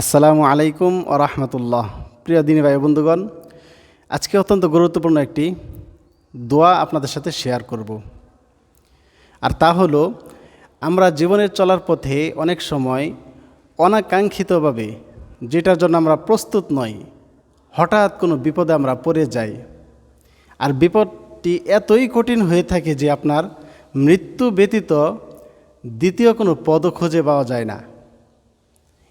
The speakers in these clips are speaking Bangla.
আসসালামু আলাইকুম রহমতুল্লাহ। প্রিয় দিনী ভাই বন্ধুগণ, আজকে অত্যন্ত গুরুত্বপূর্ণ একটি দোয়া আপনাদের সাথে শেয়ার করব। আর তা হলো, আমরা জীবনের চলার পথে অনেক সময় অনাকাঙ্ক্ষিতভাবে যেটার জন্য আমরা প্রস্তুত নই, হঠাৎ কোনো বিপদে আমরা পড়ে যাই। আর বিপদটি এতই কঠিন হয়ে থাকে যে আপনার মৃত্যু ব্যতীত দ্বিতীয় কোনো পদ খুঁজে পাওয়া যায় না।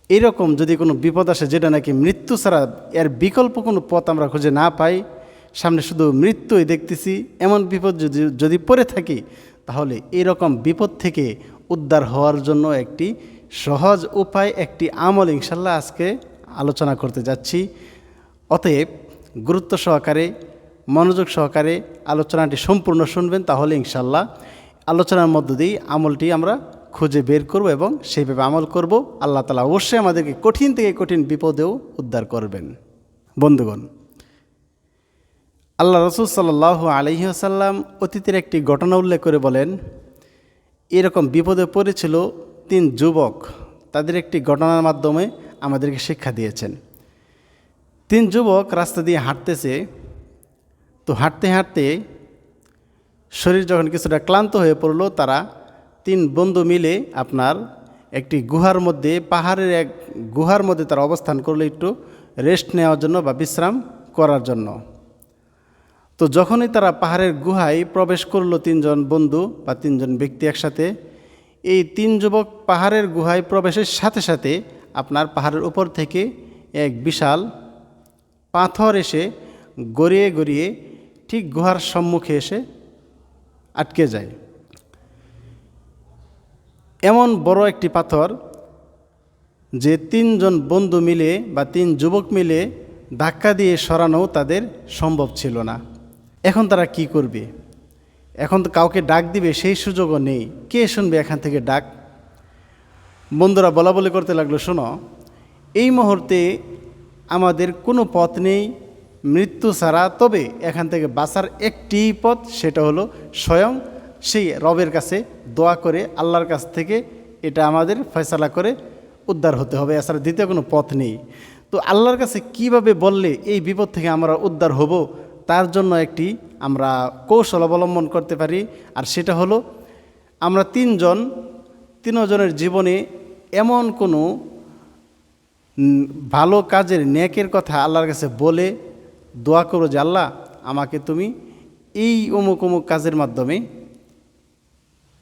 এরকম যদি কোনো বিপদ আসে, যেটা নাকি মৃত্যু ছাড়া এর বিকল্প কোনো পথ আমরা খুঁজে না পাই, সামনে শুধু মৃত্যুই দেখতেছি, এমন বিপদ যদি যদি পড়ে থাকি, তাহলে এরকম বিপদ থেকে উদ্ধার হওয়ার জন্য একটি সহজ উপায়, একটি আমল ইনশাল্লাহ আজকে আলোচনা করতে যাচ্ছি। অতএব গুরুত্ব সহকারে, মনোযোগ সহকারে আলোচনাটি সম্পূর্ণ শুনবেন, তাহলে ইনশাল্লাহ আলোচনার মধ্য দিয়েই আমলটি আমরা খুঁজে বের করব এবং সেইভাবে আমল করব। আল্লাহ তালা অবশ্যই আমাদেরকে কঠিন থেকে কঠিন বিপদেও উদ্ধার করবেন। বন্ধুগণ, আল্লাহ রসুল সাল্লাহ আলহিহাসাল্লাম অতীতের একটি ঘটনা উল্লেখ করে বলেন, এরকম বিপদে পড়েছিল তিন যুবক। তাদের একটি ঘটনার মাধ্যমে আমাদেরকে শিক্ষা দিয়েছেন। তিন যুবক রাস্তা দিয়ে হাঁটতেছে। তো হাঁটতে হাঁটতে শরীর যখন কিছুটা ক্লান্ত হয়ে পড়ল, তারা তিন বন্ধু মিলে আপনার একটি গুহার মধ্যে, পাহাড়ের এক গুহার মধ্যে তারা অবস্থান করল একটু রেস্ট নেওয়ার জন্য বা বিশ্রাম করার জন্য। তো যখনই তারা পাহাড়ের গুহায় প্রবেশ করল তিনজন বন্ধু বা তিনজন ব্যক্তি একসাথে, এই তিন যুবক পাহাড়ের গুহায় প্রবেশের সাথে সাথে আপনার পাহাড়ের উপর থেকে এক বিশাল পাথর এসে গড়িয়ে গড়িয়ে ঠিক গুহার সম্মুখে এসে আটকে যায়। এমন বড় একটি পাথর যে তিনজন বন্ধু মিলে বা তিন যুবক মিলে ধাক্কা দিয়ে সরানো তাদের সম্ভব ছিল না। এখন তারা কি করবে? এখন তো কাউকে ডাক দিবে, সেই সুযোগও নেই। কে শুনবে এখান থেকে ডাক? বন্ধুরা, বলা বলে করতে লাগল, শোনো, এই মুহূর্তে আমাদের কোনো পথ নেই মৃত্যু ছাড়া, তবে এখান থেকে বাঁচার একটি পথ, সেটা হলো স্বয়ং সেই রবের কাছে দোয়া করে আল্লাহর কাছ থেকে এটা আমাদের ফয়সালা করে উদ্ধার হতে হবে, এছাড়া দ্বিতীয় কোনো পথ নেই। তো আল্লাহর কাছে কীভাবে বললে এই বিপদ থেকে আমরা উদ্ধার হব, তার জন্য একটি আমরা কৌশল অবলম্বন করতে পারি, আর সেটা হলো আমরা তিনজন, তিনজনের জীবনে এমন কোনো ভালো কাজের নেকের কথা আল্লাহর কাছে বলে দোয়া করো যে, আল্লাহ, আমাকে তুমি এই অমুক অমুক কাজের মাধ্যমে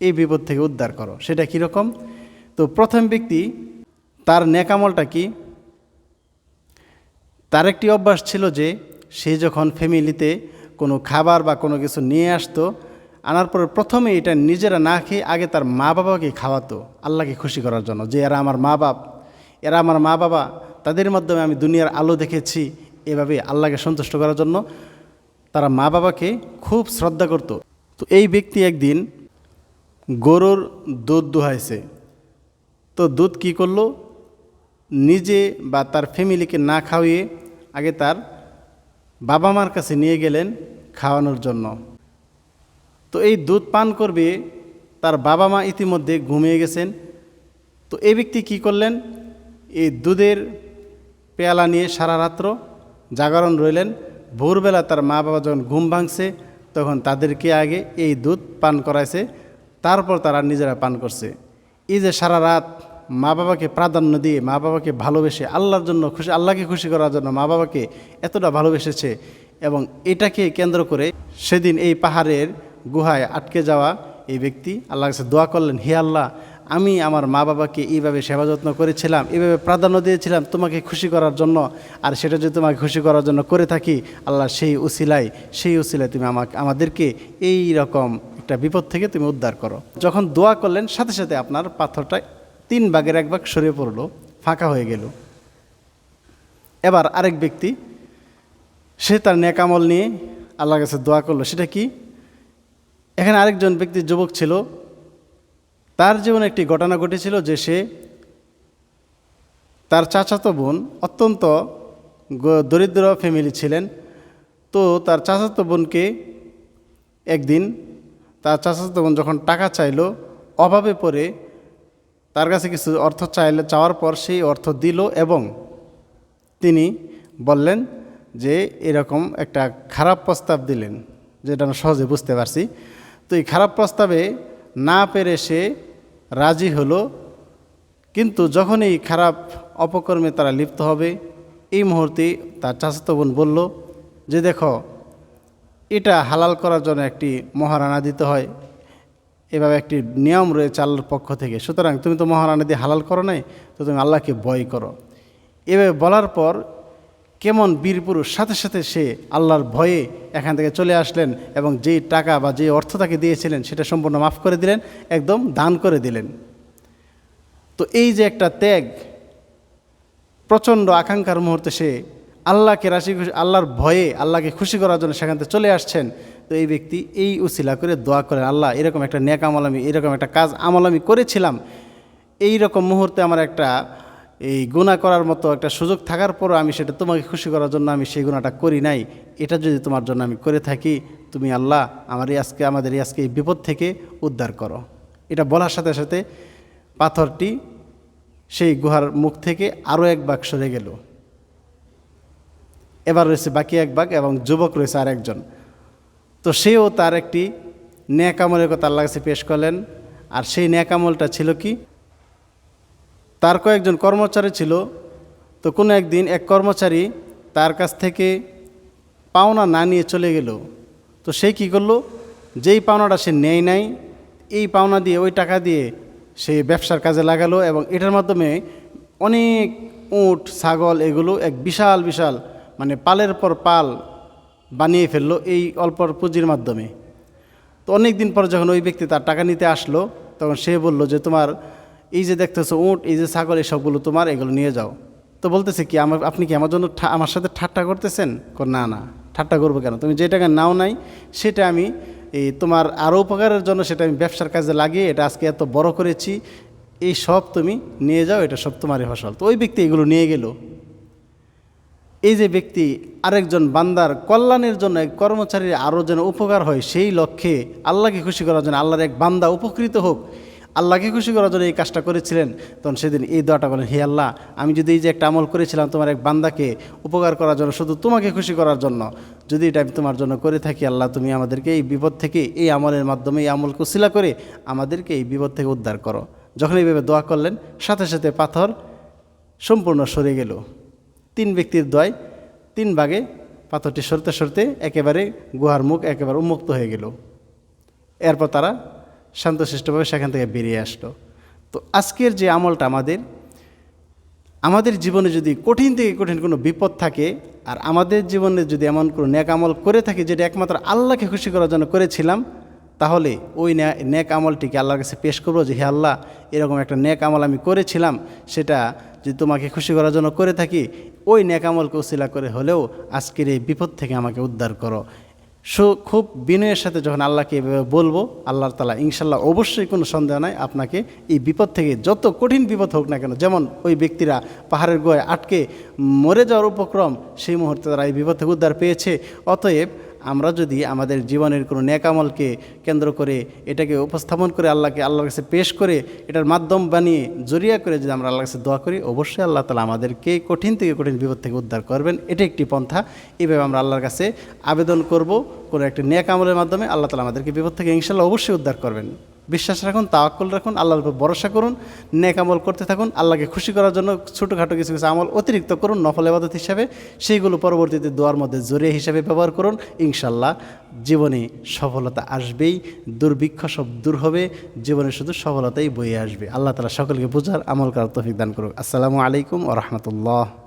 এই বিপদ থেকে উদ্ধার করো। সেটা কীরকম তো প্রথম ব্যক্তি, তার নেকামলটা কি? তার একটি অভ্যাস ছিল যে, সে যখন ফ্যামিলিতে কোনো খাবার বা কোনো কিছু নিয়ে আসতো, আনার পরে প্রথমে এটা নিজেরা না খেয়ে আগে তার মা বাবাকে খাওয়াতো, আল্লাহকে খুশি করার জন্য যে, এরা আমার মা বাপ এরা আমার মা বাবা তাদের মাধ্যমে আমি দুনিয়ার আলো দেখেছি। এভাবে আল্লাহকে সন্তুষ্ট করার জন্য তারা মা বাবাকে খুব শ্রদ্ধা করত। তো এই ব্যক্তি একদিন গরুর দুধ দোহাইছে। তো দুধ কি করল? নিজে বা তার ফ্যামিলিকে না খাওয়িয়ে আগে তার বাবা মার কাছে নিয়ে গেলেন খাওয়ানোর জন্য। তো এই দুধ পান করবে তার বাবা মা ইতিমধ্যে ঘুমিয়ে গেছেন। তো এই ব্যক্তি কি করলেন? এই দুধের পেয়ালা নিয়ে সারা রাত্র জাগরণ রইলেন। ভোরবেলা তার মা বাবা যখন ঘুম ভাঙছে, তখন তাদেরকে আগে এই দুধ পান করাইছে। তারপর তারা নিজেরা পান করছে। এই যে সারা রাত মা বাবাকে প্রাধান্য দিয়ে মা বাবাকে ভালোবেসে, আল্লাহর জন্য খুশি, আল্লাহকে খুশি করার জন্য মা বাবাকে এতটা ভালোবেসেছে এবং এটাকে কেন্দ্র করে সেদিন এই পাহাড়ের গুহায় আটকে যাওয়া এই ব্যক্তি আল্লাহ কাছে দোয়া করলেন, হে আল্লাহ আমি আমার মা বাবাকে এইভাবে সেবা যত্ন করেছিলাম, এইভাবে প্রাধান্য দিয়েছিলাম তোমাকে খুশি করার জন্য। আর সেটা যদি তোমাকে খুশি করার জন্য করে থাকি, আল্লাহ সেই উসিলাই সেই উসিলায় তুমি আমাকে আমাদেরকে এই রকম একটা বিপদ থেকে তুমি উদ্ধার করো। যখন দোয়া করলেন, সাথে সাথে আপনার পাথরটা তিন ভাগের এক ভাগ সরিয়ে পড়ল, ফাঁকা হয়ে গেল। এবার আরেক ব্যক্তি, সে তার নেকামল নিয়ে আল্লাহর কাছে দোয়া করল, সেটা কি? এখানে আরেকজন ব্যক্তি, যুবক ছিল তার জীবনে একটি ঘটনা ঘটেছিল যে সে তার চাচাতো বোন অত্যন্ত দরিদ্র ফ্যামিলি ছিলেন। তো তার চাচাতো বোনকে একদিন তার চাচাতো বোন যখন টাকা চাইলো, অভাবে পড়ে তার কাছে কিছু অর্থ চাইলে চাওয়ার পর সেই অর্থ দিল এবং তিনি বললেন যে, এরকম একটা খারাপ প্রস্তাব দিলেন, যেটা আমরা সহজে বুঝতে পারছি। তো এই খারাপ প্রস্তাবে না পেরে সে রাজি হলো। কিন্তু যখনই খারাপ অপকর্মে তারা লিপ্ত হবে, এই মুহূর্তে তার চাচাতো বোন বলল, যে দেখো, এটা হালাল করার জন্য একটি মহারানা দিতে হয়। এভাবে একটি নিয়ম রয়েছে আল্লাহর পক্ষ থেকে। সুতরাং তুমি তো মহারানা দিয়ে হালাল করো নাই, তো তুমি আল্লাহকে ভয় করো। এভাবে বলার পর কেমন বীর পুরুষ? সাথে সাথে সে আল্লাহর ভয়ে এখান থেকে চলে আসলেন এবং যেই টাকা বা যে অর্থ তাকে দিয়েছিলেন, সেটা সম্পূর্ণ মাফ করে দিলেন, একদম দান করে দিলেন। তো এই যে একটা ত্যাগ, প্রচণ্ড আকাঙ্ক্ষার মুহূর্তে সে আল্লাহকে রাশি খুশি, আল্লাহর ভয়ে আল্লাহকে খুশি করার জন্য সেখান থেকে চলে আসছেন, তো এই ব্যক্তি এই উসিলা করে দোয়া করেন, আল্লাহ, এরকম একটা ন্যাক আমল আমি, এরকম একটা কাজ আমল আমি করেছিলাম। এই রকম মুহূর্তে আমার একটা এই গুণা করার মতো একটা সুযোগ থাকার পরও আমি সেটা তোমাকে খুশি করার জন্য আমি সেই গুণাটা করি নাই। এটা যদি তোমার জন্য আমি করে থাকি, তুমি আল্লাহ আমার আজকে, আমাদের আজকে এই বিপদ থেকে উদ্ধার করো। এটা বলার সাথে সাথে পাথরটি সেই গুহার মুখ থেকে আরও এক বাঘ সরে গেল। এবার রয়েছে বাকি এক বাঘ এবং যুবক রয়েছে আর একজন তো সেও তার একটি ন্যাকামলের কথা আল্লাহ কাছে পেশ করলেন। আর সেই ন্যাকামলটা ছিল কি? তার কয়েকজন কর্মচারী ছিল। তো কোনো একদিন এক কর্মচারী তার কাছ থেকে পাওনা না নিয়ে চলে গেল। তো সে কি করল? যেই পাওনাটা সে নেয় নাই, এই পাওনা দিয়ে, ওই টাকা দিয়ে সে ব্যবসার কাজে লাগালো এবং এটার মাধ্যমে অনেক উট, ছাগল এগুলো এক বিশাল বিশাল মানে পালের পর পাল বানিয়ে ফেলল এই অল্প পুঁজির মাধ্যমে। তো অনেক দিন পর যখন ওই ব্যক্তি তার টাকা নিতে আসলো, তখন সে বলল যে, তোমার এই যে দেখতেছো উঁট, এই যে ছাগল, এই সবগুলো তোমার, এগুলো নিয়ে যাও। তো বলতেছে কি, আমার আপনি কি আমার জন্য আমার সাথে ঠাট্টা করতেছেন? কর, না না, ঠাট্টা করব কেন? তুমি যে টাকা নাও নাই, সেটা আমি, এই তোমার আরও উপকারের জন্য সেটা আমি ব্যবসার কাজে লাগিয়ে, এটা আজকে এত বড় করেছি, এই সব তুমি নিয়ে যাও, এটা সব তোমারই ফসল। তো ওই ব্যক্তি এগুলো নিয়ে গেল। এই যে ব্যক্তি আরেকজন বান্দার কল্যাণের জন্য এক কর্মচারীর আরও যেন উপকার হয়, সেই লক্ষ্যে আল্লাহকে খুশি করার জন্য আল্লাহর এক বান্দা উপকৃত হোক আল্লাহকে খুশি করার জন্য এই কাজটা করেছিলেন, তখন সেদিন এই দোয়াটা বলেন, হে আল্লাহ, আমি যদি এই যে একটা আমল করেছিলাম তোমার এক বান্দাকে উপকার করার জন্য, শুধু তোমাকে খুশি করার জন্য, যদি এটা আমি তোমার জন্য করে থাকি, আল্লাহ তুমি আমাদেরকে এই বিপদ থেকে এই আমলের মাধ্যমে এই আমল কুশিলা করে আমাদেরকে এই বিপদ থেকে উদ্ধার করো। যখন এইভাবে দোয়া করলেন, সাথে সাথে পাথর সম্পূর্ণ সরে গেল। তিন ব্যক্তির দয় তিন ভাগে পাথরটি সরতে সরতে একেবারে গুহার মুখ একেবারে উন্মুক্ত হয়ে গেল। এরপর তারা শান্তশিষ্টভাবে সেখান থেকে বেরিয়ে আসলো। তো আজকের যে আমলটা আমাদের আমাদের জীবনে যদি কঠিন থেকে কঠিন কোনো বিপদ থাকে, আর আমাদের জীবনে যদি এমন কোনো ন্যাক আমল করে থাকি যেটা একমাত্র আল্লাহকে খুশি করার জন্য করেছিলাম, তাহলে ওই ন্যাক আমলটিকে আল্লাহর কাছে পেশ করব যে, হে আল্লাহ, এরকম একটা ন্যাক আমল আমি করেছিলাম, সেটা যদি তোমাকে খুশি করার জন্য করে থাকি, ওই ন্যাক আমলকে উসিলা করে হলেও আজকের এই বিপদ থেকে আমাকে উদ্ধার করো। সো খুব বিনয়ের সাথে যখন আল্লাহকে এভাবে বলব আল্লাহ তালা ইনশাল্লাহ অবশ্যই কোনো সন্দেহ নাই আপনাকে এই বিপদ থেকে যত কঠিন বিপদ হোক না কেন, যেমন ওই ব্যক্তিরা পাহাড়ের গোয়ে আটকে মরে যাওয়ার উপক্রম, সেই মুহূর্তে তারা এই বিপদ থেকে উদ্ধার পেয়েছে। অতএব আমরা যদি আমাদের জীবনের কোনো ন্যাকামলকে কেন্দ্র করে এটাকে উপস্থাপন করে আল্লাহকে, আল্লাহর কাছে পেশ করে এটার মাধ্যম বানিয়ে, জরিয়া করে যদি আমরা আল্লাহর কাছে দোয়া করি, অবশ্যই আল্লাহ তালা আমাদেরকে কঠিন থেকে কঠিন বিপদ থেকে উদ্ধার করবেন। এটা একটি পন্থা। এভাবে আমরা আল্লাহর কাছে আবেদন করব। কোনো একটি ন্যাক আমলের মাধ্যমে আল্লাহ তালা আমাদেরকে বিপদ থেকে ইনশাল্লাহ অবশ্যই উদ্ধার করবেন। বিশ্বাস রাখুন, তাওয়াক্কুল রাখুন, আল্লাহর উপর ভরসা করুন, নেক আমল করতে থাকুন, আল্লাহকে খুশি করার জন্য ছোটোখাটো কিছু কিছু আমল অতিরিক্ত করুন, নফল এবাদত হিসাবে। সেইগুলো পরবর্তীতে দোয়ার মধ্যে জরিয়া হিসাবে ব্যবহার করুন ইনশাল্লাহ জীবনে সফলতা আসবেই, দুর্ভিক্ষ সব দূর হবে, জীবনে শুধু সফলতাই বয়ে আসবে। আল্লাহ তালা সকলকে বোঝার আমল করার তফিক দান করুক। আসসালামু আলাইকুম ও রহমতুল্লাহ।